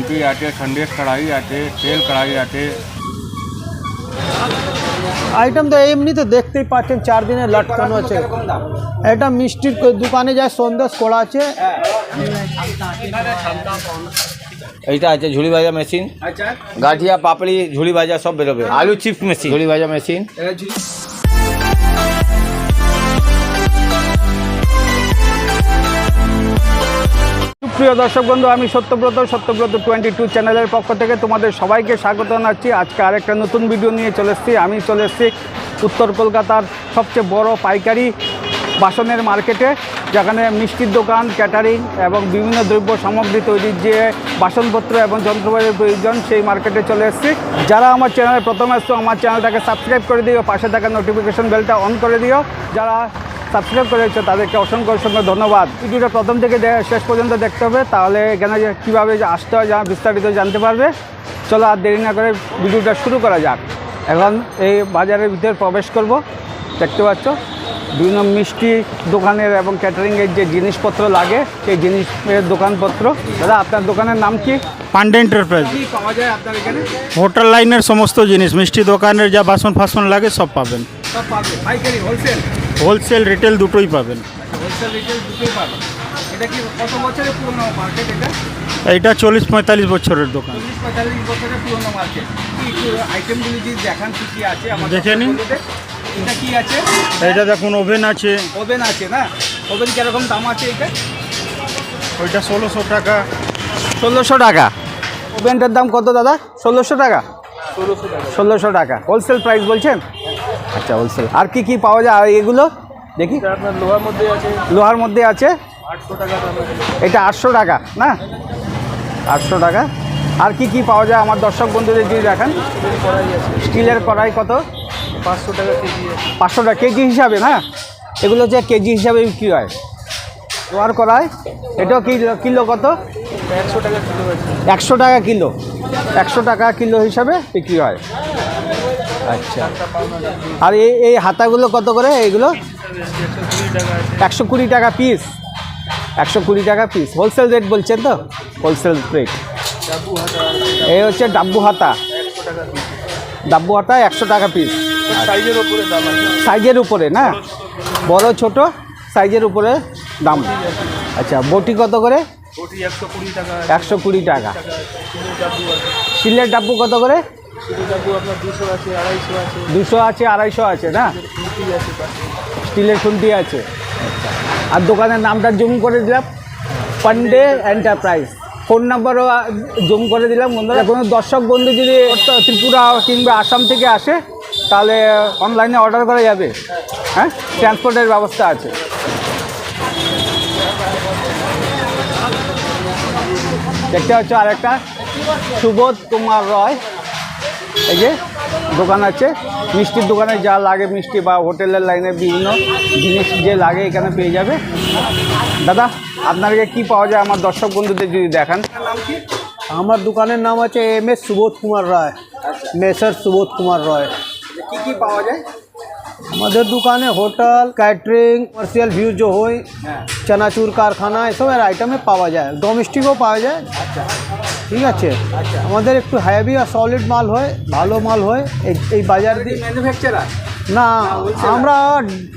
MP আছে সন্দেশ কড়াই আছে তেল কড়াই আছে আইটেম তো এমনিতে দেখতেই পাচ্ছেন চার দিনের লটকানো আছে এটা মিষ্টির দোকানে যায় সন্দেশ করা আছে এইটা আছে ঝুড়ি ভাজা মেশিন গাঠিয়া পাপড়ি ঝুড়ি ভাজা সব বেরোবে আলু চিপস মেশিন ঝুড়ি ভাজা মেশিন প্রিয় দর্শক বন্ধু, আমি সত্যব্রত সত্যব্রত টোয়েন্টি টু চ্যানেলের পক্ষ থেকে তোমাদের সবাইকে স্বাগত জানাচ্ছি। আজকে আরেকটা নতুন ভিডিও নিয়ে চলে এসেছি। আমি চলে এসেছি উত্তর কলকাতার সবচেয়ে বড় পাইকারি বাসনের মার্কেটে, যেখানে মিষ্টির দোকান ক্যাটারিং এবং বিভিন্ন দ্রব্য সামগ্রী তৈরির যে বাসনপত্র এবং যন্ত্রপাতির প্রয়োজন, সেই মার্কেটে চলে এসেছি। যারা আমার চ্যানেলে প্রথম আসতো আমার চ্যানেলটাকে সাবস্ক্রাইব করে দিও, পাশে থাকা নোটিফিকেশন বেলটা অন করে দিও। যারা সাবস্ক্রাইব করেছে তাদেরকে অসংখ্য অসংখ্য ধন্যবাদ। ভিডিওটা প্রথম থেকে শেষ পর্যন্ত দেখতে হবে তাহলে এখানে যে কীভাবে আসতে হয় যা বিস্তারিত জানতে পারবে। চলো আর দেরি না করে ভিডিওটা শুরু করা যাক। এখন এই বাজারের ভিতরে প্রবেশ করব। দেখতে পাচ্ছ বিভিন্ন মিষ্টি দোকানের এবং ক্যাটারিংয়ের যে জিনিসপত্র লাগে সেই জিনিসের দোকানপত্র। দাদা আপনার দোকানের নাম কি? পান্ডে এন্টারপ্রাইজ। কি পাওয়া যায় আপনার এখানে? হোটেল লাইনের সমস্ত জিনিস মিষ্টি দোকানের যা বাসন ফাসন লাগে সব পাবেন। সব পাবে পাইকারি হোলসেল হোলসেল রিটেল দুটোই পাবেন। হোলসেল রিটেল দুটোই পাবে এটা কি কত বছরের পুরনো মার্কেট এটা? চল্লিশ পঁয়তাল্লিশ বছরের দোকান। চল্লিশ পঁয়তাল্লিশ বছরের পুরনো মার্কেট। আইটেমগুলি যদি দেখান কি কি আছে আমার দেখে নিন। এটা কি আছে? এইটা দেখুন ওভেন আছে। ওভেন আছে না? ওভেন কীরকম দাম আছে এটা? ওইটা ষোলোশো টাকা। ষোলোশো টাকা। ওভেনটার দাম কত দাদা? ষোলোশো টাকা? ষোলোশো টাকা। হোলসেল প্রাইস বলছেন? আচ্ছা হোলসেল আর কি কি পাওয়া যায়? আর এগুলো? দেখি। লোহার মধ্যে আছে। লোহার মধ্যে আছে? এটা আটশো টাকা না? আটশো টাকা। আর কি কি পাওয়া যায়? আমার দর্শক বন্ধুদের যদি দেখান। স্টিলের কড়াই কত? পাঁচশো টাকা কেজি পাঁচশো টাকা কেজি হিসাবে না? এগুলো যে কেজি হিসাবে বিক্রি হয়। লোহার কড়াই। এটাও কিলো কিলো কত? একশো টাকা কিলো একশো টাকা কিলো। একশো টাকা কিলো হিসাবে বিক্রি হয়। আচ্ছা। আর এই এই হাতাগুলো কত করে এইগুলো একশো কুড়ি টাকা পিস একশো কুড়ি টাকা পিস হোলসেল রেট বলছেন তো? হোলসেল রেট এই হচ্ছে ডাব্বু হাতা। ডাব্বু হাতা একশো টাকা পিস সাইজের উপরে না? বড় ছোট সাইজের উপরে দাম। আচ্ছা বটি কত করে? একশো কুড়ি টাকা। কিলো ডাব্বু কত করে? দুশো আছে আড়াইশো আছে। না? স্টিলের খুন্তি আছে আর দোকানের নামটা জুম করে দিলাম। পান্ডে এন্টারপ্রাইজ। ফোন নাম্বারও জুম করে দিলাম বন্ধুরা। কোনো দর্শক বন্ধু যদি ত্রিপুরা কিংবা আসাম থেকে আসে তাহলে অনলাইনে অর্ডার করা যাবে। হ্যাঁ? ট্রান্সপোর্টের ব্যবস্থা আছে। দেখতে হচ্ছে আরেকটা। সুবোধ কুমার রয়। এই যে দোকান আছে মিষ্টির দোকানে যা লাগে মিষ্টি বা হোটেলের লাইনে বিভিন্ন জিনিস যে লাগে এখানে পেয়ে যাবে। দাদা আপনাকে কি পাওয়া যায় আমার দর্শক বন্ধুদের যদি দেখান। আমার দোকানের নাম আছে M S Subodh Kumar Roy messrs Subodh Kumar Roy. কি কি পাওয়া যায়? আমাদের দোকানে হোটেল ক্যাটারিং কমার্শিয়াল ভিউ जो হয় চানাচুর কারখানা এসবের আইটেমে পাওয়া যায়। ডোমেস্টিকও পাওয়া যায়। ঠিক আছে? আমাদের একটু হ্যাভি আর সলিড মাল হয় ভালো মাল হয় এই এই বাজার দিয়ে। ম্যানুফ্যাকচারার না আমরা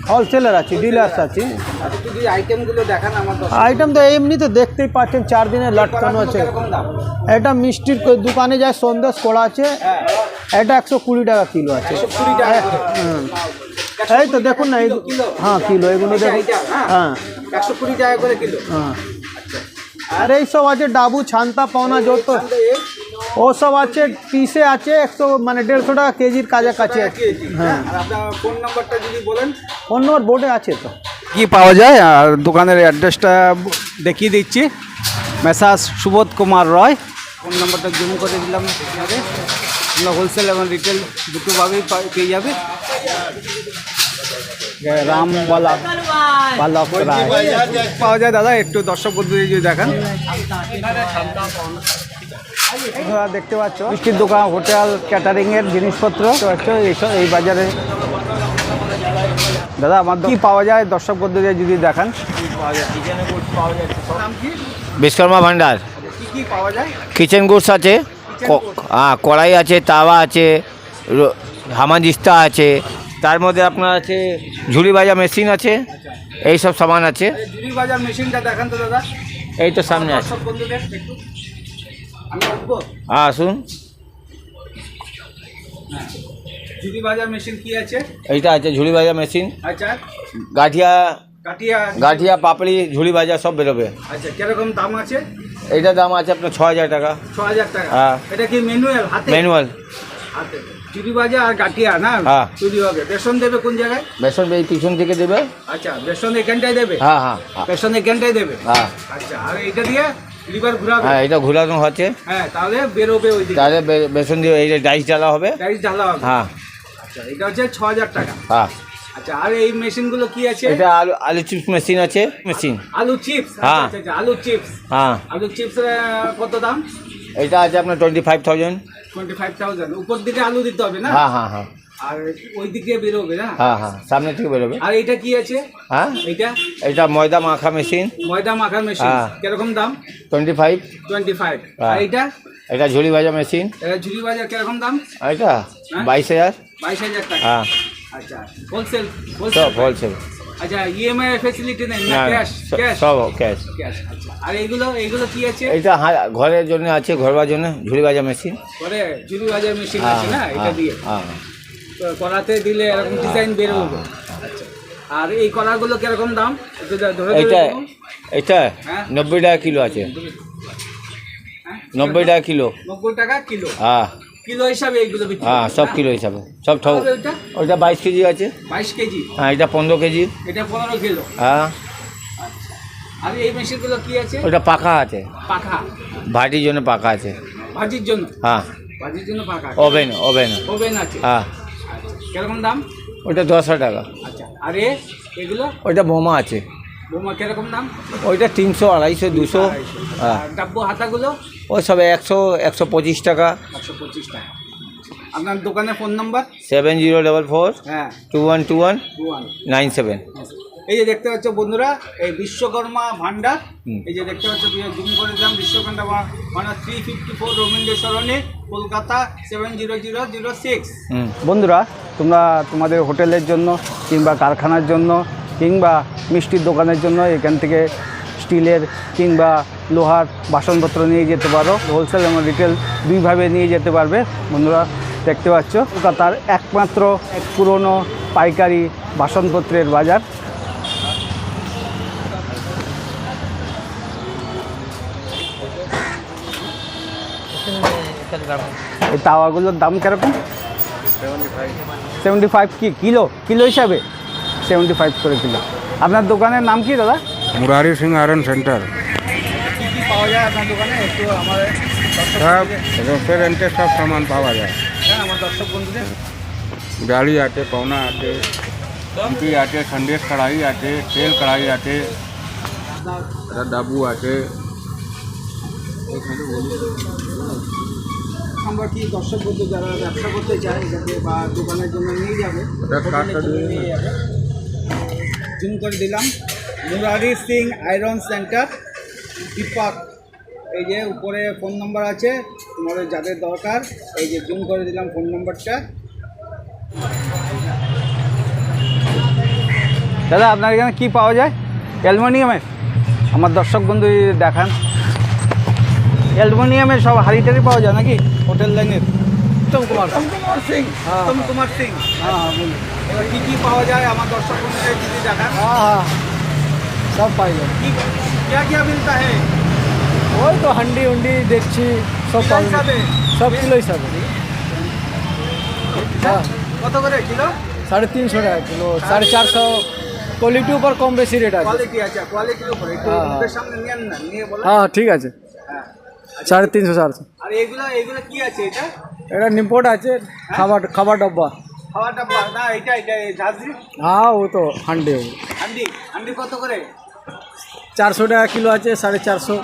হোলসেলার আছি ডিলার্স আছি। যদি আইটেমগুলো দেখান আমার দর্শক। আইটেম তো এমনিতে দেখতেই পাচ্ছেন চার দিনের লটকানো আছে এটা মিষ্টির দোকানে যায় সন্দেশ করা আছে। এটা একশো কুড়ি টাকা কিলো আছে। হুম। এই তো দেখুন না হ্যাঁ কিলো এগুলো দেখুন। হ্যাঁ? হ্যাঁ। একশো কুড়ি টাকা করে কিলো। হ্যাঁ। আর এই সব আছে ডাবু ছান্তা পাওনা যত। ও সব আছে পিসে আছে একশো মানে দেড়শো টাকা কেজির কাছাকাছি আছে। কেজি হ্যাঁ ফোন নাম্বারটা যদি বলেন? অন্য বোর্ডে আছে তো। কি পাওয়া যায়? আর দোকানের অ্যাড্রেসটা দেখিয়ে দিচ্ছি। মেসাস সুবোধ কুমার রয়। ফোন নাম্বারটা জুম করে দিলাম আপনাদের আমরা হোলসেল এবং রিটেল দুটোভাবেই পেয়ে যাবে। রাম বালা বালক রায় পাওয়া যায় দাদা একটু দর্শক বন্ধুদের যদি দেখান। আপনারা দেখতে পাচ্ছ মিষ্টির দোকান হোটেল ক্যাটারিংয়ের জিনিসপত্র। এইসব এই বাজারে। দাদা আমার কি পাওয়া যায়? দর্শক বন্ধুদের যদি দেখান। বিশ্বকর্মা ভান্ডার কি কি পাওয়া যায় কিচেন গুডস আছে হ্যাঁ কড়াই আছে তাওয়া আছে হামাজিস্তা আছে তার মধ্যে আপনার আছে ঝুড়ি ভাজা মেশিন আছে এই সব সামান আছে। এই ঝুড়ি বাজার মেশিনটা দেখান তো দাদা। এই তো সামনে আছে। হ্যাঁ আসুন। ঝুড়ি বাজার মেশিন কি আছে? এইটা আছে ঝুড়ি ভাজা মেশিন। আচ্ছা। গাঠিয়া কাটিয়া গাঠিয়া পাপড়ি ঝুড়ি ভাজা সব বেরোবে। আচ্ছা কীরকম দাম আছে? এইটার দাম আছে আপনার ছ হাজার টাকা। ছ হাজার টাকা। হ্যাঁ। এটা কি ম্যানুয়াল হাতে? ম্যানুয়াল হাতে। চুরি বাজা আর গাটিয়া না? হ্যাঁ। চুরি হবে বেসন দেবে কোন জায়গায়? বেসন এই পিছন থেকে দেবে। আচ্ছা বেসন এখানটায় দেবে? হ্যাঁ হ্যাঁ হ্যাঁ, বেসন এখানটায় দেবে? হ্যাঁ। আচ্ছা আর এটা দিয়ে লিভার ঘুরাবে? হ্যাঁ এটা ঘোরানো হচ্ছে। হ্যাঁ তাহলে বেরোবে ওই দিকে তাহলে বেসন দিয়ে এই ডাইস জ্বালা হবে। গাড়ি ঢালা হবে। হ্যাঁ। আচ্ছা এটা হচ্ছে ছ হাজার টাকা। হ্যাঁ। আচ্ছা আর এই মেশিনগুলো কি আছে? এটা আলু আলু চিপস মেশিন আছে মেশিন। আলু চিপস? হ্যাঁ। আচ্ছা আচ্ছা আলু চিপস। হ্যাঁ। আলু চিপস কত দাম? এটা আছে আপনার twenty five thousand twenty five thousand উপর দিকে আলু দিতে হবে না? হ্যাঁ হ্যাঁ হ্যাঁ। আর ওই দিকে বেরোবে না? হ্যাঁ হ্যাঁ সামনে থেকে বেরোবে। আর এটা কি আছে? হ্যাঁ? এটা এটা ময়দা মাখা মেশিন ময়দা মাখার মেশিন হ্যাঁ। কীরকম দাম? টোয়েন্টি ফাইভ টোয়েন্টি ফাইভ হ্যাঁ। আর এটা এটা ঝুড়ি ভাজা মেশিন এটা ঝুড়ি কীরকম দাম? এটা? হ্যাঁ? বাইশ হাজার। বাইশ হাজার টাকা। হ্যাঁ। আচ্ছা। হোলসেল হোলসেল হোলসেল আচ্ছা ইএমআই ফেসিলিটি নেই না ক্যাশ ক্যাশ সব ক্যাশ ক্যাশ আচ্ছা আর এইগুলো এইগুলো কি আছে? এটা ঘরের জন্য আছে ঘরবার জন্য ঝুড়ি মেশিন পরে ঝুড়ি বাজার মেশিন হ্যাঁ আছে না এটা হ্যাঁ, দিয়ে? হ্যাঁ। তো দিলে এরকম ডিজাইন বেরোবে আচ্ছা। আর এই কড়াগুলো কীরকম দাম? এটা। এটা হ্যাঁ। নব্বই টাকা কিলো আছে। হ্যাঁ? নব্বই টাকা কিলো। নব্বই টাকা কিলো। হ্যাঁ। কিলো হিসাবে এইগুলো বিক্রি হ্যাঁ সব? কিলো হিসাবে। সব ঠক ওইটা? বাইশ কেজি আছে। বাইশ কেজি? হ্যাঁ এটা পনেরো কেজি। এটা পনেরো কিলো? হ্যাঁ। আর এই মেশিনগুলো কি আছে? ওটা পাখা আছে। পাখা? ভাটির জন্য পাখা আছে। ভাজির জন্য? হ্যাঁ। ভাজির জন্য পাখা ওভেন ওভেন। ওভেন আছে? হ্যাঁ। আচ্ছা। কীরকম দাম? ওইটা দশ টাকা। আচ্ছা। আর এগুলো? ওইটা বোমা আছে। বোমা কীরকম দাম ওইটা তিনশো আড়াইশো দুশো। হ্যাঁ। ডাব্বু হাতাগুলো? ওই সব একশো একশো পঁচিশ টাকা। একশো পঁচিশ টাকা। আপনার দোকানের phone number? Seven zero double four হ্যাঁ। Two one two one two one. Nine seven. এই যে দেখতে পাচ্ছ বন্ধুরা এই বিশ্বকর্মা ভান্ডার হুম। এই যে দেখতে পাচ্ছ জুম করে দিলাম Vishwakarma Bhandar three fifty four Rabindra Sarani Kolkata seven zero zero zero six hmm. বন্ধুরা তোমরা তোমাদের হোটেলের জন্য কিংবা কারখানার জন্য কিংবা মিষ্টির দোকানের জন্য এখান থেকে স্টিলের কিংবা লোহার বাসনপত্র নিয়ে যেতে পারো। হোলসেল এবং রিটেল দুইভাবে নিয়ে যেতে পারবে। বন্ধুরা দেখতে পাচ্ছ? কলকাতার একমাত্র এক পুরনো পাইকারি বাসনপত্রের বাজার। এই তাওয়াগুলোর দাম কীরকম? সেভেন্টি ফাইভ কি? কিলো? কিলো হিসাবে? সেভেন্টি ফাইভ করেছিল আপনার দোকানের নাম কি দাদা? Murari Singh iron centre. পাওয়া যায় আপনার দোকানে? সব রেস্টুরেন্টে সব সামান পাওয়া যায়। হ্যাঁ, গাড়ি আছে পাওনা আছে টিপি আছে সন্দেশ কড়াই আছে তেল কড়াই আছে ডাবু আছে। আমরা কি দর্শক বন্ধু যারা ব্যবসা করতে চায় বা দোকানের জন্য নিয়ে যাবে জুম করে দিলাম। মুরারি সিং আয়রন সেন্টার দীপক এই যে উপরে ফোন নাম্বার আছে তোমাদের যাদের দরকার এই যে জুম করে দিলাম ফোন নম্বরটা। দাদা আপনার এখানে কী পাওয়া যায়? অ্যালুমিনিয়ামের আমার দর্শক বন্ধু দেখান। অ্যালুমিনিয়ামের সব হাড়ি টাড়ি পাওয়া যায় নাকি? হোটেল লাইনের? উত্তম কুমার উত্তম কুমার সিং উত্তম কুমার সিং। হ্যাঁ হ্যাঁ বলুন। এবার কী কী পাওয়া যায় আমার দর্শক বন্ধুদের যদি দেখান हाँ हाँ सब पाई जाए কি क्या क्या मिलता है वही तो हंडी उंडी देखची सब কিলো पाई হিসাবে सब किलो हिसाब हाँ কত করে কিলো साढ़े तीन सौ टाका किलो साढ़े चार सौ क्वालिटी ऊपर कम बेसी रेट আছে কোয়ালিটি আছে কোয়ালিটির উপরে একটু হ্যাঁ, হ্যাঁ। মুখের সামনে নিয়েন না নিয়ে বলো হ্যাঁ ঠিক আছে হ্যাঁ সাড়ে তিনশো চারশো আর এগুলো এগুলো কি আছে এটা এটা নিম্পোর্ট আছে খাবার খাবার ডব্বা খাওয়াটা বা- না এটা এটা এই ঝাঁঝরি? হ্যাঁ ও তো হান্ডি হান্ডি? হান্ডি কত করে? চারশো টাকা কিলো আছে সাড়ে চারশো।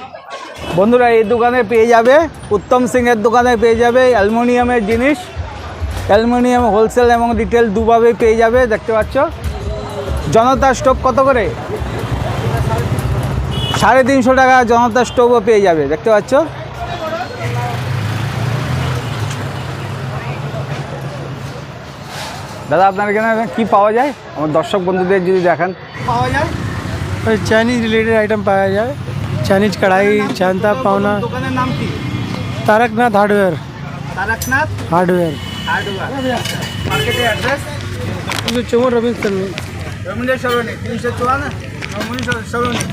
বন্ধুরা এই দোকানে পেয়ে যাবে উত্তম সিংয়ের দোকানে পেয়ে যাবে অ্যালুমিনিয়ামের জিনিস। অ্যালুমিনিয়াম হোলসেল এবং রিটেল দুভাবে পেয়ে যাবে দেখতে পাচ্ছ। জনতা স্টোভ কত করে? সাড়ে তিনশো টাকা জনতা স্টোভও পেয়ে যাবে দেখতে পাচ্ছ। দাদা আপনার এখানে কী পাওয়া যায় আমার দর্শক বন্ধুদের যদি দেখান পাওয়া যায় ওই চাইনিজ রিলেটেড আইটেম পাওয়া যায় চাইনিজ কড়াই চান্তা পাওনা দোকানের নাম কি Taraknath hardware Taraknath hardware hardware মার্কেটের অ্যাড্রেস তিনশো চৌবন রবীন্দ্র সরণি রবীন্দ্র সরণি তিনশো চুয়ান্ন রবীন্দ্র সরণি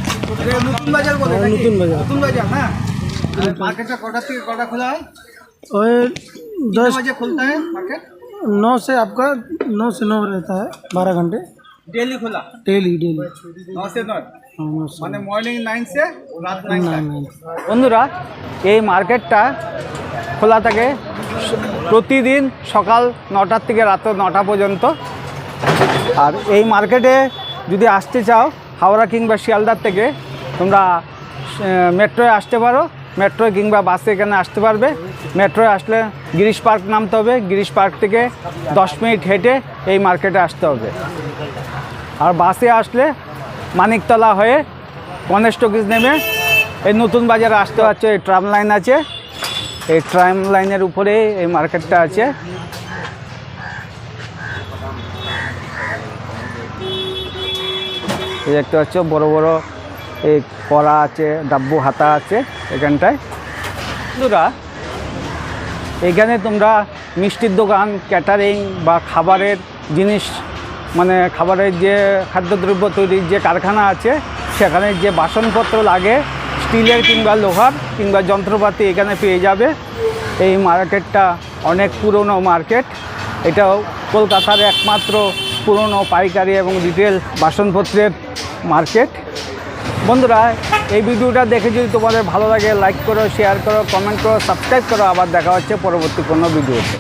নতুন বাজার নতুন বাজার নতুন বাজার হ্যাঁ মার্কেটটা কটার থেকে কটা খোলা হয় ওই দশ বাজে খুলতে হয় মার্কেট नौ से आपका नौ से नौ रहता है बारह घंटे डेली खुला डेली डेली नौ से नौ हाँ, नौ से মানে মর্নিং নাইন সে রাত নাইন नाइन नाइन বন্ধুরা এই মার্কেটটা খোলা থাকে প্রতিদিন সকাল নটার থেকে রাত নটা পর্যন্ত আর এই মার্কেটে যদি আসতে চাও হাওড়া কিংবা শিয়ালদার থেকে তোমরা মেট্রোয় আসতে পারো। মেট্রো কিংবা বাসে এখানে আসতে পারবে। মেট্রোয় আসলে গিরিশ পার্ক নামতে হবে। গিরিশ পার্ক থেকে দশ মিনিট হেঁটে এই মার্কেটে আসতে হবে। আর বাসে আসলে মানিকতলা হয়ে গণেশ টকিজ নেমে এই নতুন বাজারে আসতে পারছ এই ট্রাম লাইন আছে। এই ট্রাম লাইনের উপরে এই মার্কেটটা আছে। দেখতে পাচ্ছ বড় বড় এই কড়া আছে, ডাব্বু হাতা আছে এখানটায়। বন্ধুরা, এখানে তোমরা মিষ্টির দোকান ক্যাটারিং বা খাবারের জিনিস মানে খাবারের যে খাদ্যদ্রব্য তৈরির যে কারখানা আছে, সেখানে যে বাসনপত্র লাগে, স্টিলের কিংবা লোহার কিংবা যন্ত্রপাতি এখানে পেয়ে যাবে। এই মার্কেটটা অনেক পুরনো মার্কেট। এটাও কলকাতার একমাত্র পুরনো পাইকারি এবং রিটেল বাসনপত্রের মার্কেট। বন্ধুরা, এই ভিডিওটা দেখে যদি তোমাদের ভালো লাগে লাইক করো শেয়ার করো কমেন্ট করো সাবস্ক্রাইব করো, আবার দেখা হচ্ছে পরবর্তী কোনো ভিডিওতে।